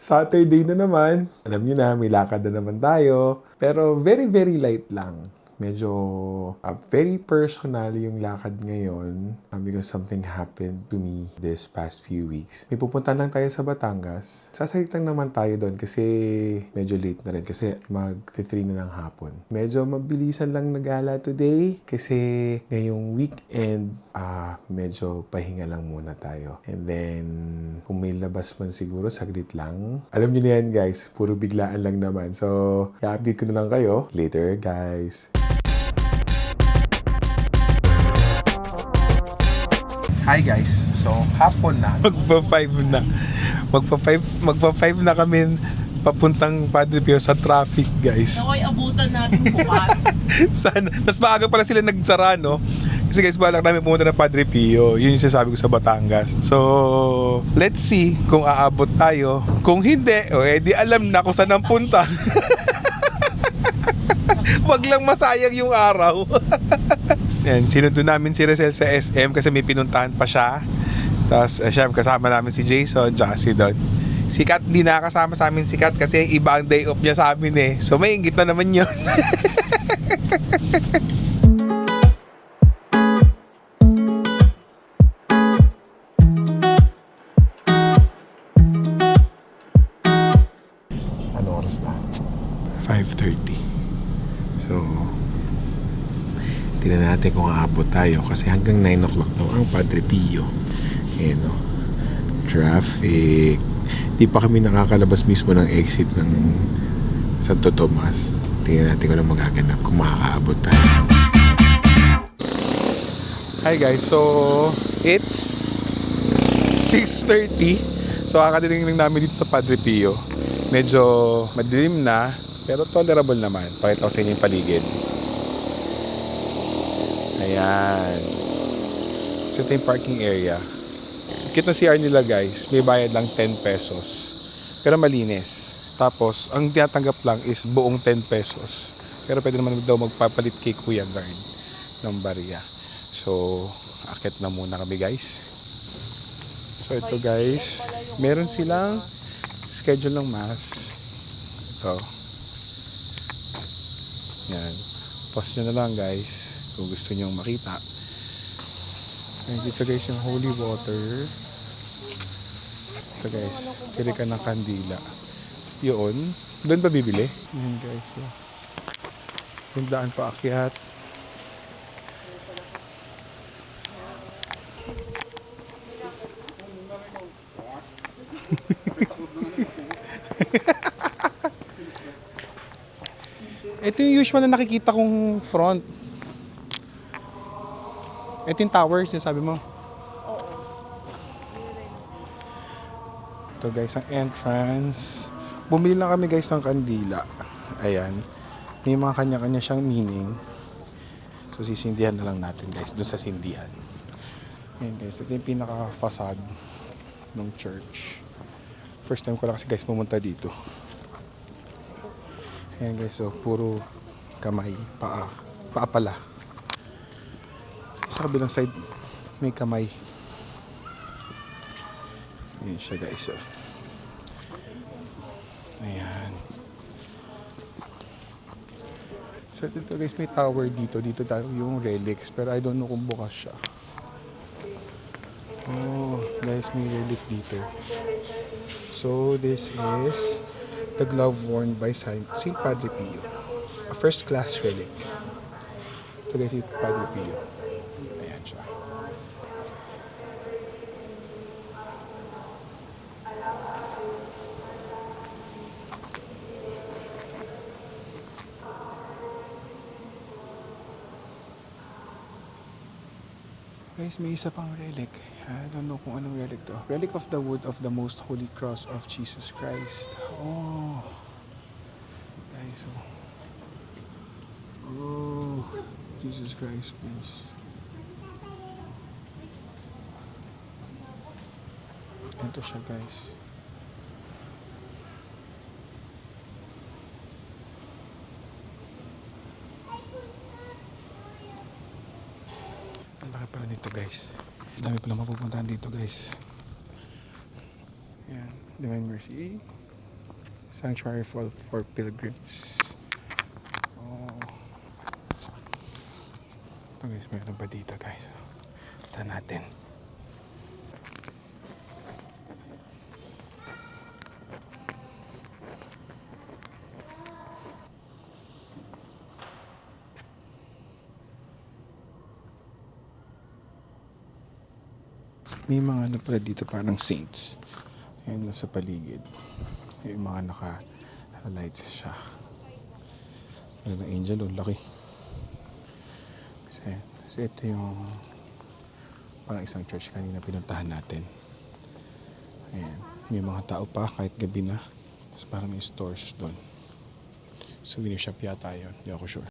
Saturday na naman. Alam niyo na, may lakad na naman tayo. Pero very, very light lang. Medyo uh, very personal yung lakad ngayon uh, because something happened to me this past few weeks. May pupunta lang tayo sa Batangas. Sasalit lang naman tayo doon kasi medyo late na rin kasi mag-3 na ng hapon. Medyo mabilisan lang nagala today kasi ngayong weekend ah medyo pahinga lang muna tayo. And then, kung may labas man siguro, saglit lang. Alam niyo na yan guys, puro biglaan lang naman. So, i-update ko na lang kayo later guys. Hi guys. So, hapon na. Magpa-5 na. Magpa-5 magpa-5 na kami papuntang Padre Pio sa traffic, guys. Ako'y abutan natin bukas. Sana. Tapos maaga pala sila nagsara, no? Kasi guys, balak namin pumunta ng Padre Pio. Yun yung sinasabi ko sa Batangas. So, let's see kung aabot tayo. Kung hindi, o eh, di alam na kung saan ang punta. Wag lang masayang yung araw. Yan, sinundo namin si Rizal sa SM kasi may pinuntahan pa siya. Tapos, uh, syempre, kasama namin si Jason, tsaka si Don. Si Kat, di nakasama sa amin si Kat kasi iba ang day off niya sa amin eh. So, may ingit na naman yun. ano oras na? 5.30. So, tingnan natin kung aabot tayo kasi hanggang 9 o'clock daw ang Padre Pio. Ayan o. Traffic. Di pa kami nakakalabas mismo ng exit ng Santo Tomas. Tingnan natin kung ano magaganap kung makakaabot tayo. Hi guys, so it's 6.30 So kakadiling lang namin dito sa Padre Pio Medyo madilim na Pero tolerable naman Pakita ko sa inyo yung paligid Ayan. So ito yung parking area. Kita CR nila guys May bayad lang 10 pesos. Pero malinis. Tapos ang tinatanggap lang is buong 10 pesos. Pero pwede naman daw magpapalit kay Kuya Guard Ng bariya So akit na muna kami guys. So ito guys, meron silang schedule ng mass. Ito. Yan. Post nyo na lang guys kung gusto nyo makita. Dito guys yung holy water. Ito guys, kiri ka ng kandila. Yun. Doon ba bibili? Yan guys. Yeah. Yung daan pa akyat. Ito yung usual na nakikita kong front. Ito yung tower, sinasabi mo. Ito guys, ang entrance. Bumili lang kami guys ng kandila. Ayan. May mga kanya-kanya siyang meaning. So sisindihan na lang natin guys, dun sa sindihan. Ayan guys, ito yung pinaka-facade ng church. First time ko lang kasi guys pumunta dito. Ayan guys, so puro kamay, paa. Paa pala. Sa kabilang side, may kamay. Ayan siya guys. Oh. Ayan. So dito guys, may tower dito. Dito yung relics. Pero I don't know kung bukas siya. Oh, guys, may relic dito. So this is the glove worn by Saint Saint Padre Pio. A first class relic. Ito guys, si Padre Pio. Ayan siya. Guys, may isa pang relic. I don't know kung anong relic to. Relic of the wood of the most holy cross of Jesus Christ. Oh. Guys, oh. Oh. Jesus Christ, please. Ito siya, guys. Ang laki pala nito guys. Dami pala mapupuntahan dito guys. Yan. Divine Mercy. Sanctuary for, for pilgrims. Oh. Ito guys, meron ba dito guys? Ito natin. May mga ano pala dito parang saints. Ayan sa paligid. May mga naka-lights siya. Ano na angel, oh, laki. Kasi, kasi ito yung parang isang church kanina pinuntahan natin. Ayan. May mga tao pa kahit gabi na. Tapos parang may stores doon. Souvenir shop yata yun. Hindi ako sure.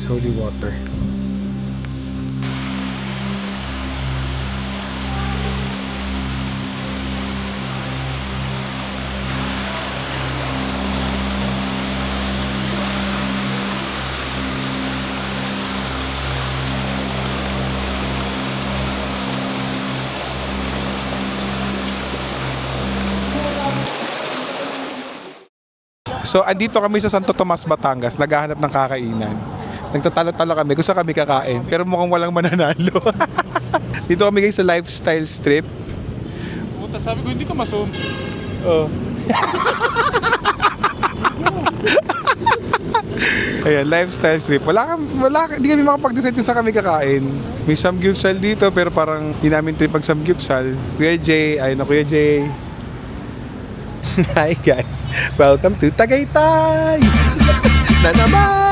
Guys, holy water. So, andito kami sa Santo Tomas, Batangas, naghahanap ng kakainan. Nagtatalo-talo kami kung saan kami kakain, pero mukhang walang mananalo. Dito kami guys sa lifestyle strip. Puta, sabi ko hindi ko masum. Oh. Ayan, lifestyle strip. Wala wala hindi kami makapag-decide kung saan kami kakain. May samgyupsal dito, pero parang hindi namin trip pag samgyupsal. Kuya Jay, ayun na Kuya Jay. Hi guys, welcome to Tagaytay! na naman!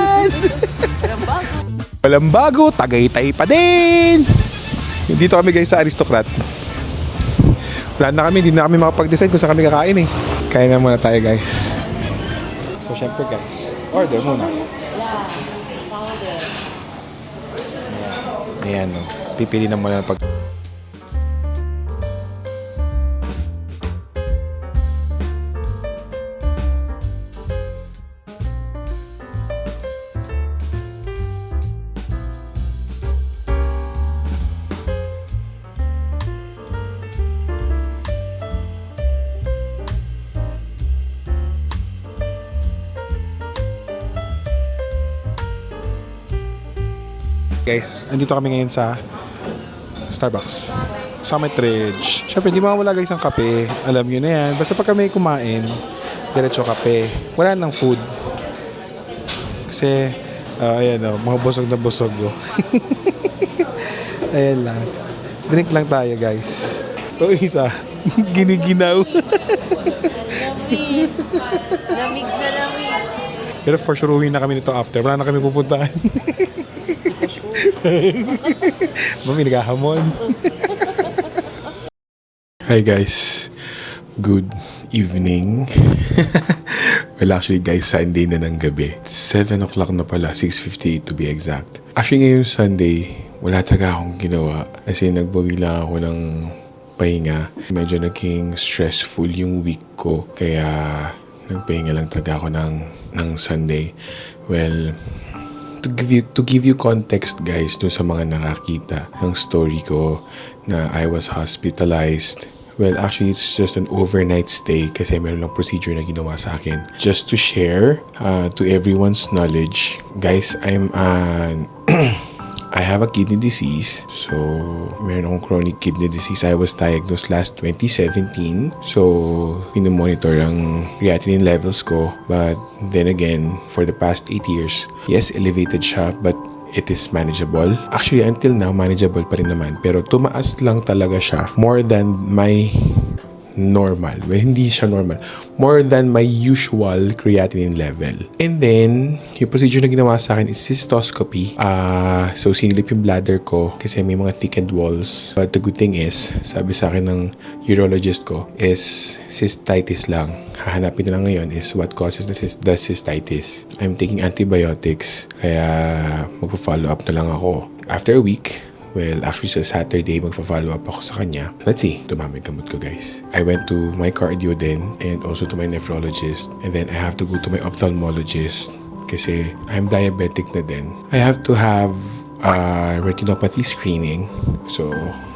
Walang Tagaytay pa din! Dito kami guys sa Aristocrat. Wala na kami, hindi na kami makapag-decide kung saan kami kakain eh. Kaya na muna tayo guys. So syempre guys, order muna. Ayan o, pipili na muna ng pag... Guys, andito kami ngayon sa Starbucks. Summit Ridge. Siyempre, hindi mawala guys ang kape. Alam nyo na yan. Basta pag kami kumain, diretso kape. Wala nang food. Kasi, ah, ayan o, mga busog na busog o. ayan lang. Drink lang tayo guys. Ito isa, giniginaw. Lamig. Lamig na lamig. Pero for sure, uwi na kami nito after. Wala na kami pupuntahan. Mami, naghahamon. Hi guys. Good evening. well, actually guys, Sunday na ng gabi. 7 o'clock na pala, 6.58 to be exact. Actually ngayong Sunday, wala talaga akong ginawa. Kasi nagbawi lang ako ng pahinga. Medyo naging stressful yung week ko. Kaya nagpahinga lang talaga ako ng, ng Sunday. Well, to give you to give you context guys dun sa mga nakakita ng story ko na I was hospitalized Well, actually, it's just an overnight stay kasi meron lang procedure na ginawa sa akin. Just to share uh, to everyone's knowledge, guys, I'm an I have a kidney disease. So, meron akong chronic kidney disease. I was diagnosed last 2017. So, pinomonitor ang creatinine levels ko. But then again, for the past 8 years, yes, elevated siya, but it is manageable. Actually, until now, manageable pa rin naman. Pero tumaas lang talaga siya more than my normal. Well, hindi siya normal. More than my usual creatinine level. And then, yung procedure na ginawa sa akin is cystoscopy. Ah, so, sinilip yung bladder ko kasi may mga thickened walls. But the good thing is, sabi sa akin ng urologist ko, is cystitis lang. Hahanapin na lang ngayon is what causes the, cyst- the cystitis. I'm taking antibiotics, kaya magpo-follow up na lang ako. After a week, Well, actually sa Saturday, magfa-follow up ako sa kanya. Let's see, dumami gamot ko guys. I went to my cardio din and also to my nephrologist. And then I have to go to my ophthalmologist kasi I'm diabetic na din. I have to have uh, retinopathy screening. So,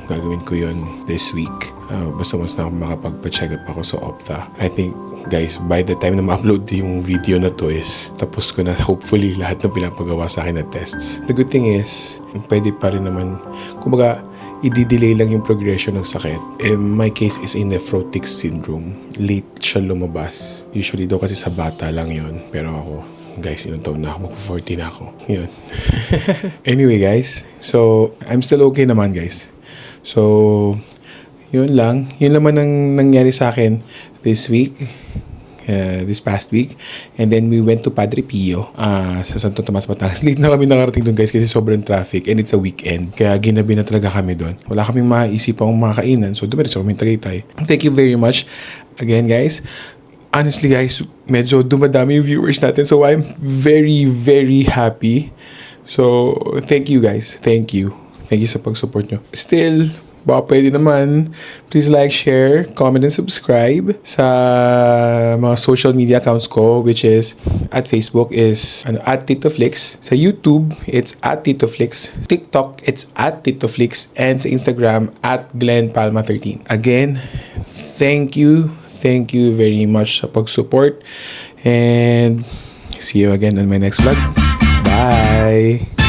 gagawin ko yun this week. Uh, basta mas na ako makapagpa-check up ako sa Opta. I think, guys, by the time na ma-upload yung video na to is tapos ko na hopefully lahat ng pinapagawa sa akin na tests. The good thing is, pwede pa rin naman, kumbaga, i-delay lang yung progression ng sakit. Eh, my case is a nephrotic syndrome. Late siya lumabas. Usually daw kasi sa bata lang yun. Pero ako, guys, ilang taon na ako, mag-40 na ako. Yun. anyway, guys. So, I'm still okay naman, guys. So, yun lang. Yun naman ang nangyari sa akin this week. uh, this past week. And then we went to Padre Pio ah, sa Santo Tomas, Batangas. Late na kami nakarating doon guys kasi sobrang traffic and it's a weekend. Kaya ginabi na talaga kami doon. Wala kaming maisip akong makakainan. So dumiretso kami Tagaytay. Thank you very much again guys. Honestly guys, medyo dumadami yung viewers natin. So I'm very, very happy. So thank you guys. Thank you. Thank you sa pag-support nyo. Still, baka pwede naman, please like, share, comment, and subscribe sa mga social media accounts ko, which is at Facebook is ano, at TitoFlix. Sa YouTube, it's at TitoFlix. TikTok, it's at TitoFlix. And sa Instagram, at Glenn Palma 13. Again, thank you. Thank you very much sa pag-support. And see you again on my next vlog. Bye!